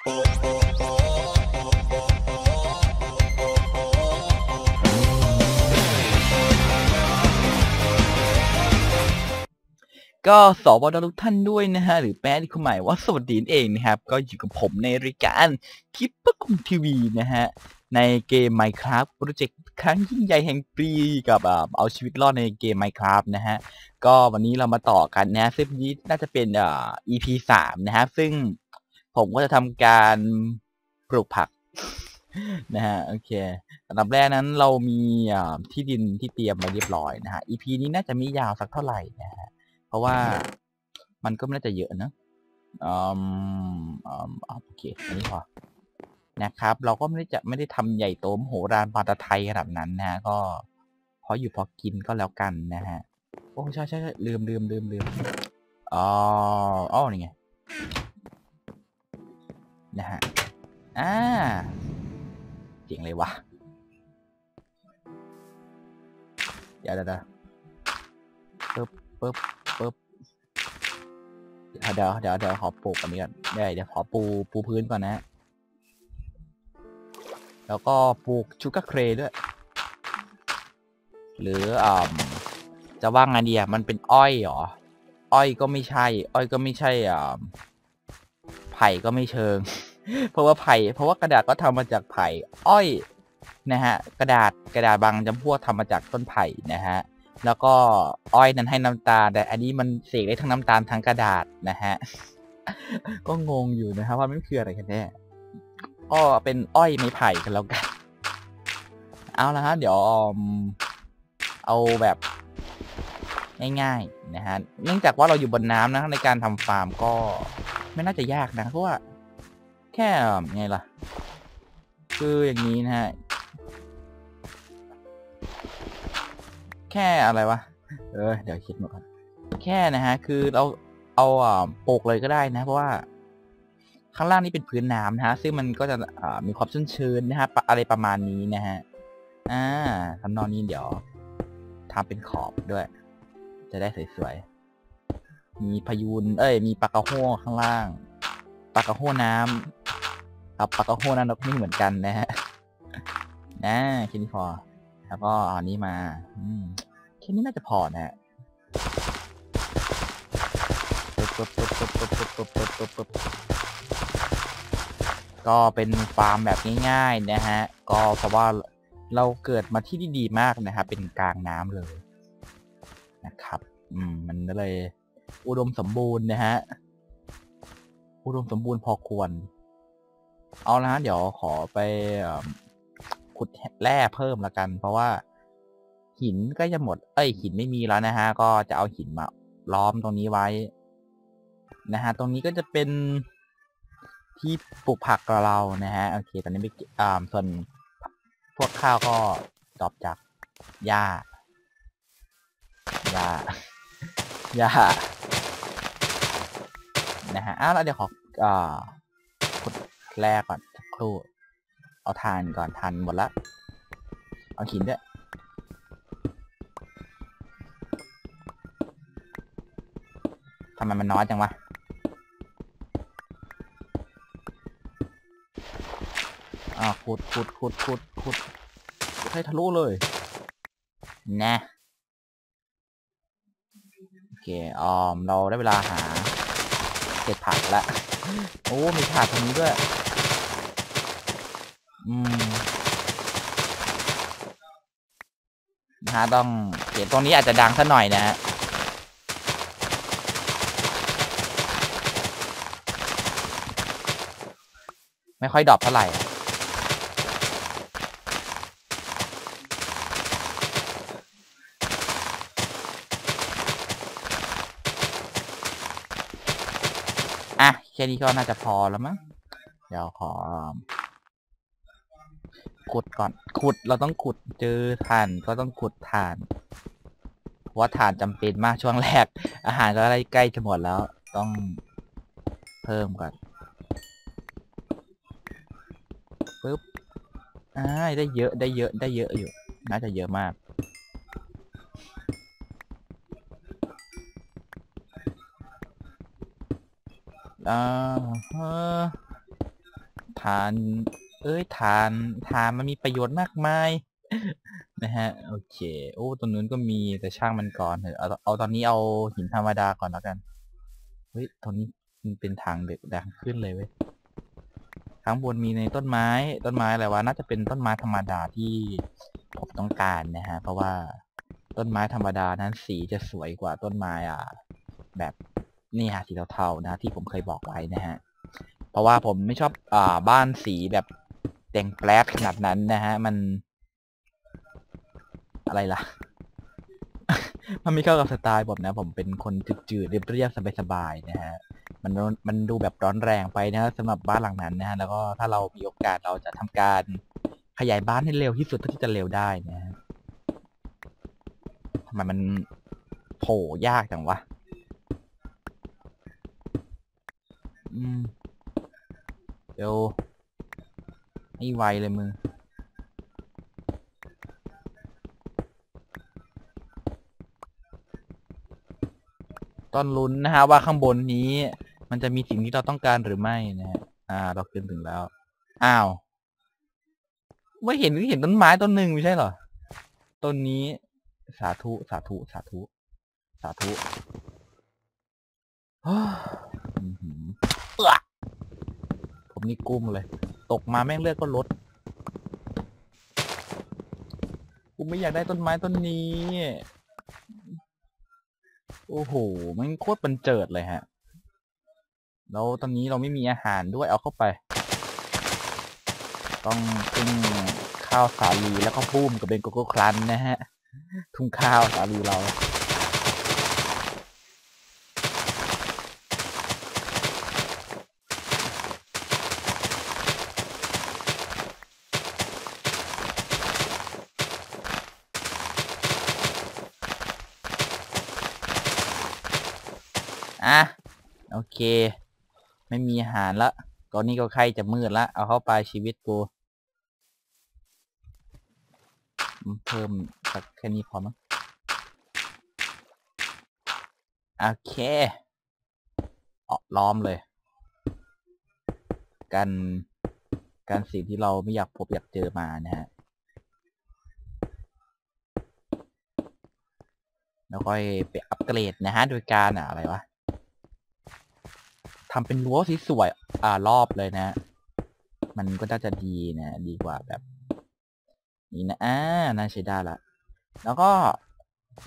ก็สวัสดีทุกท่านด้วยนะฮะ หรือแปลที่คุณหมายว่าสวัสดีนเองนะครับ ก็อยู่กับผมในรายการคลิปประคุมทีวีนะฮะ ในเกม Minecraft โปรเจกต์ครั้งยิ่งใหญ่แห่งปีกับเอาชีวิตรอดในเกม Minecraft นะฮะ ก็วันนี้เรามาต่อกันนะฮะซึ่งนี้น่าจะเป็นอ่า EP สามนะฮะซึ่ง ผมก็จะทำการปลูกผักนะฮะโอเคอันดับแรกนั้นเรามีที่ดินที่เตรียมมาเรียบร้อยนะฮะ EP นี้น่าจะม่ยาวสักเท่าไหร่นะฮะเพราะว่ามันก็ไม่น่าจะเยอะนะอืมอืมอ่าโอเคอันนี้พอนะครับ เราก็ไม่ได้จะไม่ได้ทำใหญ่โตมโหฬารปาตะไทยขนาดนั้นนะฮะก็พออยู่พอกินก็แล้วกันนะฮะโอ้ใช่ใช่ใช่ลืมลืมลืมลืมอ๋ออ๋อนี่ไง นะฮะ อ่าเจ๋งเลยวะเดี๋ยวเดี๋ยวเดี๋ยวปึ๊บปึ๊บปึ๊บเดี๋ยวเดี๋ยวเดี๋ยวเดี๋ยวขอปลูกอันนี้ก่อนเดี๋ยวเดี๋ยวขอปูปูพื้นก่อนนะฮะแล้วก็ปลูกชูการ์เครด้วย หรืออ่าจะว่าไงดีอะมันเป็นอ้อยเหรอ อ้อยก็ไม่ใช่ อ้อยก็ไม่ใช่อ่า ผ่ก็ไม่เชิง เพราะว่าไผ่เพราะว่ากระดาษก็ทำมาจากไผ่อ้อยนะฮะกระดาษกระดาษบางจำพวกทำมาจากต้นไผ่นะฮะแล้วก็อ้อยนั้นให้น้ำตาลแต่อันนี้มันเสกได้ทั้งน้ำตาลทั้งกระดาษนะฮะก็งงอยู่นะครับว่ามันคืออะไรกันแน่ก็เป็นอ้อยไม้ไผ่กันแล้วกัน เอาละฮะเดี๋ยวเอาแบบง่ายๆนะฮะเนื่องจากว่าเราอยู่บนน้ำนะในการทำฟาร์มก็ ไม่น่าจะยากนะ เพราะว่า แค่ไงล่ะ คืออย่างนี้นะฮะ แค่อะไรวะ เออ เดี๋ยวคิดหมดก่อนแค่นะฮะ คือเราเอาปกเลยก็ได้นะ เพราะว่า ข้างล่างนี่เป็นพื้นน้ำนะฮะ ซึ่งมันก็จะมีความชุ่มชื้นนะฮะปะอะไรประมาณนี้นะฮะ อ่าทำนองนี้เดี๋ยวทำเป็นขอบด้วย จะได้สวยๆ มีพายุนเอ้ย มีปากระโห้ข้างล่างปากระโห้น้ำรับปากระโห้น้ำนกไม่เหมือนกันนะฮะนะแค่นี้พอ แล้วก็อันนี้มาอืมแค่นี้น่าจะพอนะฮะก็เป็นฟาร์มแบบง่ายๆนะฮะ ก็เพราะว่าเราเกิดมาที่ดีๆมากนะครับเป็นกลางน้ำเลยนะครับ อืม มันเลย อุดมสมบูรณ์นะฮะ อุดมสมบูรณ์พอควร เอาละฮะเดี๋ยวขอไปอขุดแร่เพิ่มละกัน เพราะว่า หินก็จะหมด เอ้ย หินไม่มีแล้วนะฮะ ก็จะเอาหินมาล้อมตรงนี้ไว้ นะฮะ ตรงนี้ก็จะเป็นที่ปลูกผักกับเรานะฮะ โอเค ตอนนี้ไม่อ่าส่วนพวกข้าวก็ตอบจากหญ้าหญ้าหญ้า นะฮะอ้าวแล้วเดี๋ยวขออ่าขุดแร่ก่อนสักครู่เอาทานก่อนทานหมดละเอาหินด้วยทำไมมันน้อยจังวะอ่าขุดขุดขุดขุดขุดขุดให้ทะลุเลยนะโอเคออมเราได้เวลาหา เก็บผักแล้วโอ้ มีผักตรงนี้ด้วย อืมนะฮะต้องเก็บตรงนี้อาจจะดังสักหน่อยนะฮะไม่ค่อยดรอปเท่าไหร่ ค่นี้ก็น่าจะพอแล้วมั้งเดี๋ยวขอ ขุดก่อน ขุดเราต้องขุดเจอถ่านก็ต้องขุดถ่านเพราะว่าถ่านจำเป็นมากช่วงแรก อาหารก็ใกล้จะหมดแล้ว ต้องเพิ่มก่อนปึ๊บอ่าได้เยอะได้เยอะได้เยอะอยู่ น่าจะเยอะมาก อ่าฮะทาน เอ้ยทานทานมันมีประโยชน์มากมาย นะฮะ โอเค โอ้ตรงนู้นก็มีแต่ช่างมันก่อนเถอะเอาเอาตอนนี้เอาหินธรรมดาก่อนแล้วกัน เฮ้ยตรงนี้มันเป็นทางเด็กดังขึ้นเลยเว้ยข้างบนมีในต้นไม้ต้นไม้อะไรวะน่าจะเป็นต้นไม้ธรรมดาที่ผมต้องการนะฮะ เพราะว่าต้นไม้ธรรมดานั้นสีจะสวยกว่าต้นไม้อ่าแบบ นี่ฮะสีเทาๆนะที่ผมเคยบอกไว้นะฮะเพราะว่าผมไม่ชอบอ่าบ้านสีแบบแดงแปลดขนาดนั้นนะฮะมัน อะไรล่ะ มันไม่เข้ากับสไตล์ผมนะ ผมเป็นคนจืดๆเรียบๆสบายๆนะฮะมันมันดูแบบร้อนแรงไปนะสำหรับบ้านหลังนั้นนะฮะแล้วก็ถ้าเรามีโอกาสเราจะทำการขยายบ้านให้เร็วที่สุดเท่าที่จะเร็วได้นะฮะทำไมมันโผล่ยากจังวะ อืมเดี๋ยวให้ไวเลยมือต้นลุ้นนะฮะว่าข้างบนนี้ มันจะมีสิ่งที่เราต้องการหรือไม่นะฮะอ่า เราขึ้นถึงแล้ว อ้าวไม่เห็นเห็นต้นไม้ต้นหนึ่งไม่ใช่เหรอต้นนี้ สาธุ สาธุ สาธุ สาธุ ผมนี่กุ้มเลย ตกมาแม่งเลือดก็ลดกูไม่อยากได้ต้นไม้ต้นนี้ โอ้โหมันโคตรบันเจิดเลยฮะ แล้วตอนนี้เราไม่มีอาหารด้วยเอาเข้าไป ต้องพึ่งข้าวสาลีแล้วก็ปุ้มกับเป็นโกโก้ครันนะฮะ ทุ่งข้าวสาลีเรา อะ โอเค ไม่มีอาหารละตอนนี้ก็ใครจะมืดละ เอาเข้าไปชีวิตกูเพิ่มสักแค่นี้พอมั้งโอเคออล้อมเลย กันการสิ่งที่เราไม่อยากพบอยากเจอมานะฮะ แล้วค่อยไปอัปเกรดนะฮะ โดยการอะไรวะ ทำเป็นรั้วสีสวยอ่ารอบเลยนะ มันก็น่าจะดีนะ ดีกว่าแบบ นี่นะอ่าน่าใช้ได้ละ แล้วก็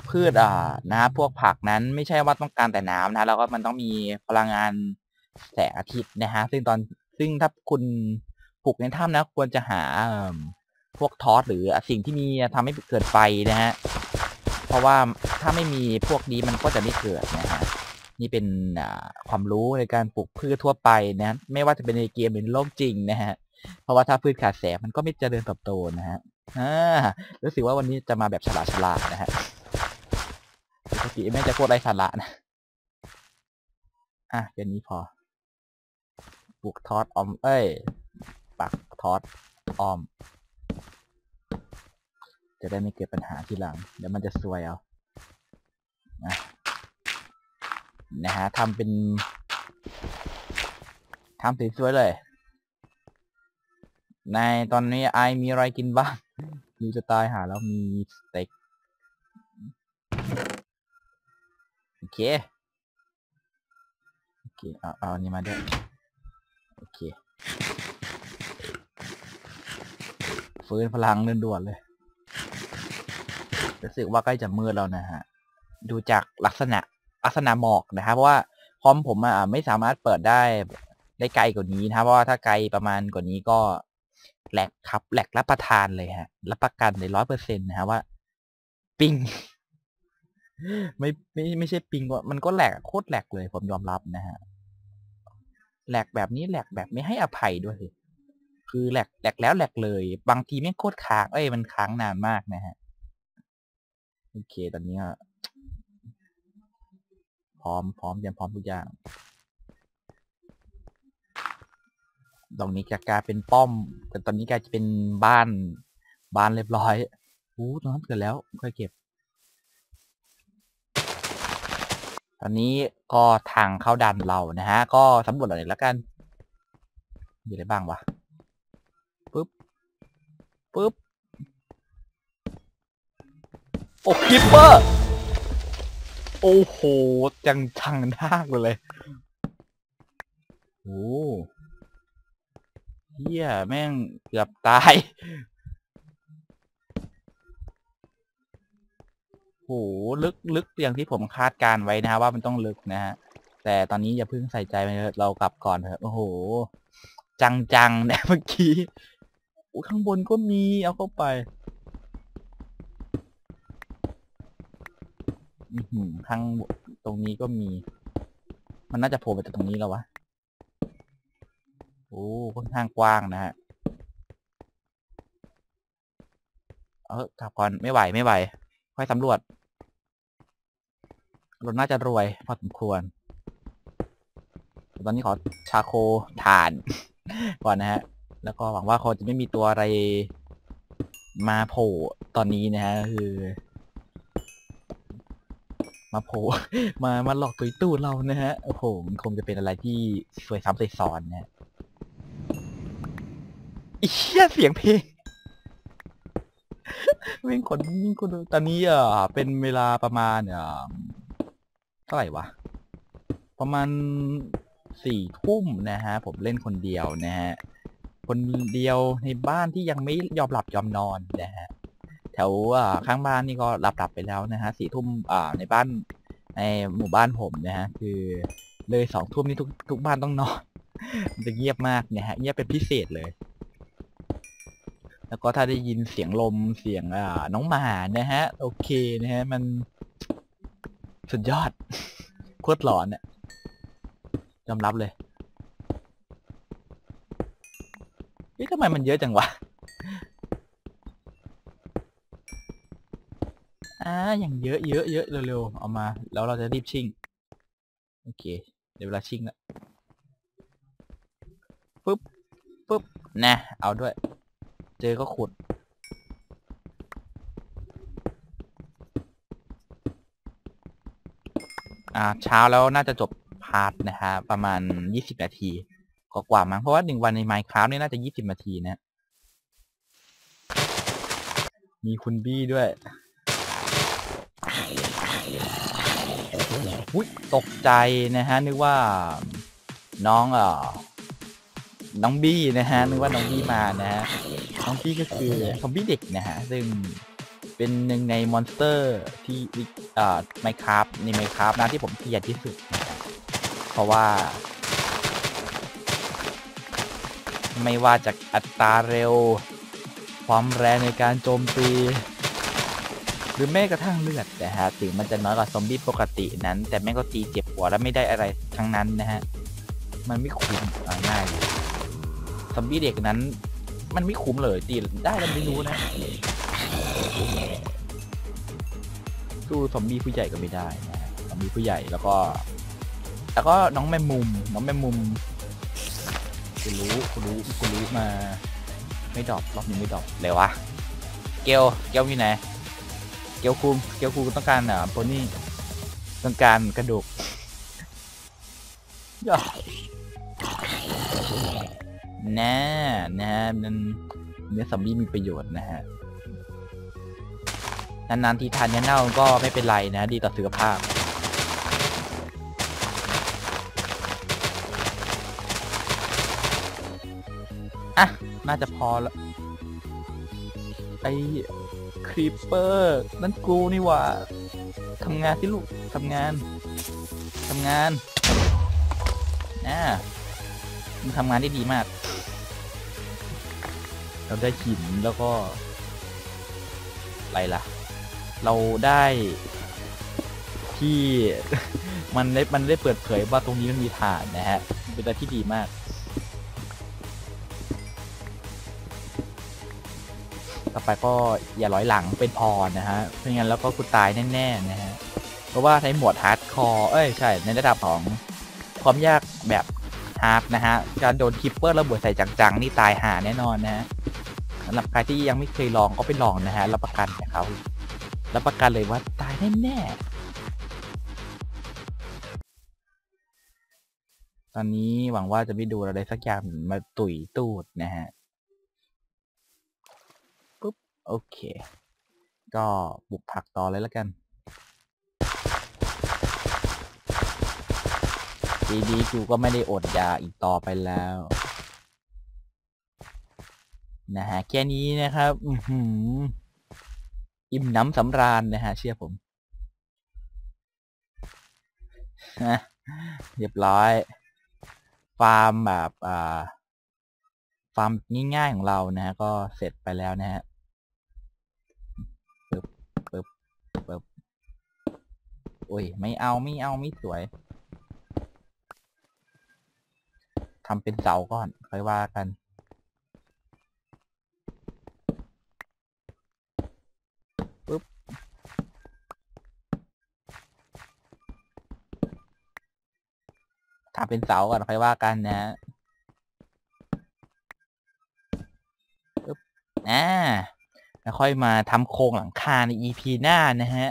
พืชอ่านะพวกผักนั้นไม่ใช่ว่าต้องการแต่น้ำนะ แล้วก็มันต้องมีพลังงานแสงอาทิตย์นะฮะ ซึ่งตอนซึ่งถ้าคุณปลูกในถ้ำนะ ควรจะหาพวกทอสหรือสิ่งที่มีทำให้เกิดไฟนะฮะ เพราะว่าถ้าไม่มีพวกนี้มันก็จะไม่เกิดนะฮะ นี่เป็นความรู้ในการปลูกพืชทั่วไปนะไม่ว่าจะเป็นในเกมหรือโลกจริงนะฮะเพราะว่าถ้าพืชขาดแสงมันก็ไม่เจริญเติบโตนะฮะอ่ารู้สึกว่าวันนี้จะมาแบบฉลาดฉลาดนะฮะปกติแม่จะพูดไรสาระนะอะแค่นี้พอปลูกทอดออมเอ้ยปักทอดออม จะได้ไม่เกิดปัญหาทีหลังเดี๋ยวมันจะซวยเอานะ นะฮะทำเป็นทำสวยๆเลย ในตอนนี้ไอมีอะไรกินบ้างดูจะตายหาแล้วมีสเต็กโอเคโอเคเอาเอาอันนี้มาด้วยโอเคฟื้นพลังเร่งด่วนเลยรู้สึกว่าใกล้จะมืดแล้วนะฮะ ดูจากลักษณะ ลักษณะหมอกนะครับเพราะว่าคอมผมอะไม่สามารถเปิดได้ได้ไกลกว่านี้นะครับเพราะว่าถ้าไกลประมาณกว่านี้ก็แหลกครับแหลกรับประทานเลยฮะ รับประกันในร้อยเปอร์เซ็นต์นะฮะว่า ปิงไม่ไม่ไม่ใช่ปิงว่ามันก็แหลกโคตรแหลกเลย ผมยอมรับนะฮะแหลกแบบนี้แหลกแบบไม่ให้อภัยด้วย คือแหลกแหลกแล้วแหลกเลย บางทีไม่โคตรค้างเอ้ยมันค้างนานมากนะฮะโอเคตอนนี้ พร้อมพร้อมเตรียมพร้อมทุกอย่างตรงนี้จะกลายเป็นป้อม แต่ตอนนี้กลายจะเป็นบ้านบ้านเรียบร้อยอู้ตรงนั้นเกิดแล้วค่อยเก็บ ตอนนี้ก็ทางเข้าดันเรานะฮะ ก็สำรวจหน่อยแล้วกันมีอะไรบ้างวะปึ๊บโอ้คิปเปอร์ โอ้โหจังชังทากเลยโอ้เฮียแม่งเกือบตายโหลึกลึกอย่างที่ผมคาดการไว้นะฮะว่ามันต้องลึกนะฮะแต่ตอนนี้อย่าเพิ่งใส่ใจไปเลยเรากลับก่อนเถอะโอ้โห จังจังๆเนี่ยเมื่อกี้โอ้ข้างบนก็มีเอาเข้าไป อือหือข้างตรงนี้ก็มี มันน่าจะโผล่มาจากตรงนี้แล้ววะ โอ้ค่อนข้างกว้างนะฮะ เออกลับก่อนไม่ไหวไม่ไหว ค่อยสำรวจ เราน่าจะรวยพอสมควร ตอนนี้ขอชาโคทาน ก่อนนะฮะ แล้วก็หวังว่าเขาจะไม่มีตัวอะไรมาโผล่ตอนนี้นะฮะ คือ มาโผล่มามาหลอกตุยตู้เรานะฮะโอ้โหมันคงจะเป็นอะไรที่สวยซ้ำสวยซ้อนนะอีเหี้ยเสียงเพลงวิ่งขนวิ่งขนตอนนี้อะเป็นเวลาประมาณอะเท่าไหร่วะ ประมาณสี่ทุ่มนะฮะ ผมเล่นคนเดียวนะฮะ คนเดียวในบ้านที่ยังไม่ยอมหลับยอมนอนนะฮะ แถวข้างบ้านนี่ก็หลับหลับไปแล้วนะฮะสี่ทุ่มในบ้านในหมู่บ้านผมนะฮะคือเลยสองทุ่มนี่ทุกทุกบ้านต้องนอนมันจะเงียบมากเนะฮะเงียบเป็นพิเศษเลย แล้วก็ถ้าได้ยินเสียงลมเสียงอ่าน้องหมานะฮะ โอเคนะฮะมันสุดยอดโคตรหลอนอะยอมรับเลยเฮ้ยทำไมมันเยอะจังวะ อ่าอย่างเยอะเยอะเยอะเร็วๆเอามา แล้วเราจะรีบชิ่งโอเค เดี๋ยวเวลาชิ่งละปึ๊บปึ๊บนะเอาด้วย เจอก็ขุดอ่าเช้าแล้วน่าจะจบพาร์ทนะฮะประมาณยี่สิบนาทีกว่าๆมั้งเพราะว่าหนึ่งวันใน Minecraft นี่น่าจะยี่สิบนาทีนะ มีคุณบี้ด้วย อุ้ยตกใจนะฮะนึกว่าน้องเอ่อน้องบี้นะฮะนึกว่าน้องบี้มานะฮะน้องบี้ก็คือซอมบี้เด็กนะฮะซึ่งเป็นหนึ่งในมอนสเตอร์ที่เอ่อไมคราฟในไมคราฟนะที่ผมเกลียดที่สุดนะครับเพราะว่า ไม่ว่าจากอัตราเร็ว ความแรงในการโจมตี หรือแม้กระทั่งเลือดนะฮะถึงมันจะน้อยกว่าซอมบี้ปกตินั้น แต่แม่งก็ตีเจ็บหัวแล้วไม่ได้อะไรทั้งนั้นนะฮะมันไม่คุ้มง่ายซอมบี้เด็กนั้น มันไม่คุ้มเลยตีได้แล้วไม่รู้นะสู้ซอมบี้ผู้ใหญ่ก็ไม่ได้นะซอมบี้ผู้ใหญ่แล้วก็ แล้วก็น้องแมมมุม น้องแมมมุมคุณรู้คุณรู้คุณรู้มา ไม่ดรอปรอบนี้ไม่ดรอปเลยวะเกลเกลอยู่ไหน เกลคุมเกลคุมต้องการอะโพนี่ต้องการกระดูกย่าแน่นะฮะมันเนื้อซอมบี้มีประโยชน์นะฮะนานๆทีทานเนื้อเน่าก็ไม่เป็นไรนะ ดีต่อสุขภาพอะ น่าจะพอละไอ้ ครีปเปอร์นั่นกูนี่หว่าทำงานที่ลูกทำงานทำงานนะมึงทำงานได้ดีมาก เราได้หินแล้วก็ อะไรล่ะ เราได้ที่ มันได้มันได้เปิดเผยว่าตรงนี้มันมีฐานนะฮะ เป็นอะไรที่ดีมาก ต่อไปก็อย่าร้อยหลังเป็นพอนะฮะไม่งั้นแล้วก็กูตายแน่ๆนะฮะเพราะว่าในหมวดฮาร์ดคอร์เอ้ยใช่ในระดับของความยากแบบฮาร์ดนะฮะการโดนคิปเปอร์ระเบิดใส่จังๆนี่ตายหาแน่นอนนะฮะสำหรับใครที่ยังไม่เคยลองก็ไปลองนะฮะรับประกันนะครับรับประกันเลยว่าตายแน่ๆตอนนี้หวังว่าจะไม่ดูอะไรสักอย่างมาตุ๋ยตูดนะฮะ โอเค ก็บุกผักต่อเลยแล้วกันปีนี้กูก็ไม่ได้อดยาอีกต่อไปแล้ว นะฮะ แค่นี้นะครับ อืมอิ่มน้ำสำราญนะฮะ เชื่อผมเรียบร้อย ฟาร์มแบบ อ่า ฟาร์มง่ายๆของเรานะฮะ ก็เสร็จไปแล้วนะฮะ อ้ย ไม่เอาไม่เอาไม่สวยทำเป็นเสาก่อน ค่อยว่ากัน ปึ๊บ ทำเป็นเสาก่อน ค่อยว่ากันนะฮะปึ๊บอ่า แล้วค่อยมาทำโครงหลังคาใน EP หน้านะฮะ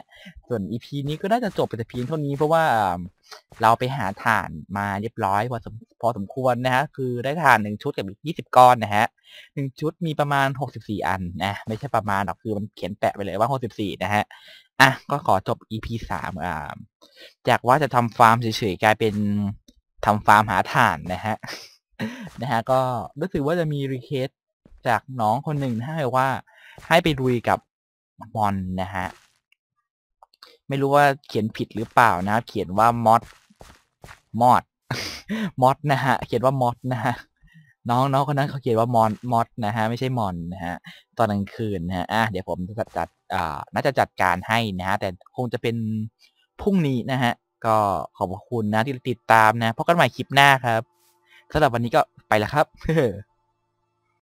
ส่วน EP นี้ก็น่าจะจบไปแต่เพียงเท่านี้เพราะว่าเราไปหาถ่านมาเรียบร้อยพอสมพอสมควรนะฮะ คือได้ถ่านหนึ่งชุดกับอีกยี่สิบก้อนนะฮะหนึ่งชุดมีประมาณหกสิบสี่อันนะไม่ใช่ประมาณหรอกคือมันเขียนแปะไปเลยว่าหกสิบสี่นะฮะอะก็ขอจบ EP สามอ่าจากว่าจะทำฟาร์มเฉยๆกลายเป็นทำฟาร์มหาถ่านนะฮะนะฮะก็รู้สึกว่าจะมีรีเควสจากน้องคนหนึ่งนะฮะว่า ให้ไปลุยกับมอนนะฮะ ไม่รู้ว่าเขียนผิดหรือเปล่านะ เขียนว่ามอดมอดมอดนะฮะ เขียนว่ามอดนะฮะน้องน้องคนนั้นเขาเขียนว่ามอนมอดนะฮะไม่ใช่มอนนะฮะตอนกลางคืนนะฮะอะเดี๋ยวผมจะจัดจัดอ่าน่าจะจัดการให้นะฮะแต่คงจะเป็นพรุ่งนี้นะฮะ ก็ขอบคุณนะที่ติดตามนะพบกันใหม่คลิปหน้าครับสำหรับวันนี้ก็ไปแล้วครับ